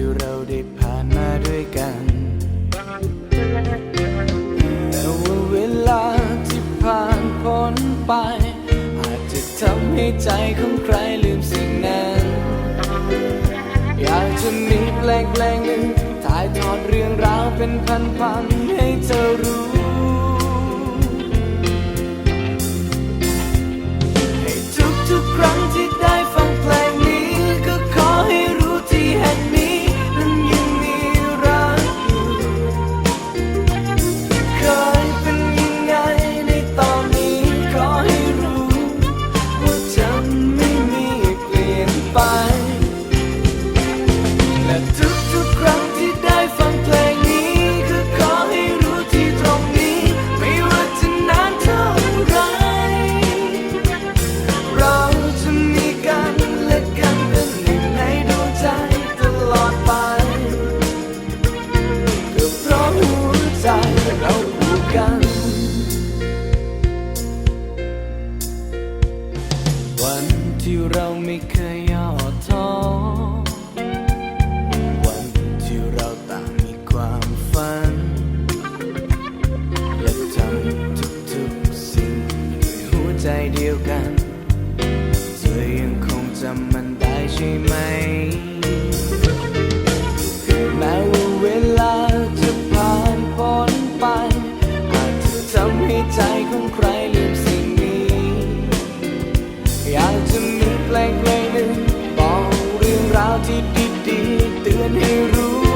ที่เราได้ผ่านมาด้วยกัน แต่ว่าเวลาที่ผ่านพ้นไป อาจจะทำให้ใจของใครลืมสิ่งนั้น อยากจะมีแปลงแปลงหนึ่งถ่ายทอดเรื่องราวเป็นพันๆ ที่เราไม่เคยย่อท้อวันที่เราต่างมีความฝัน และทำทุกๆสิ่งด้วยหัวใจเดียวกันเธอยังคงจำมันได้ใช่ไหม แม้ว่าเวลาจะผ่านพ้นไป อาจจะทำให้ใจ ตือนให้รู้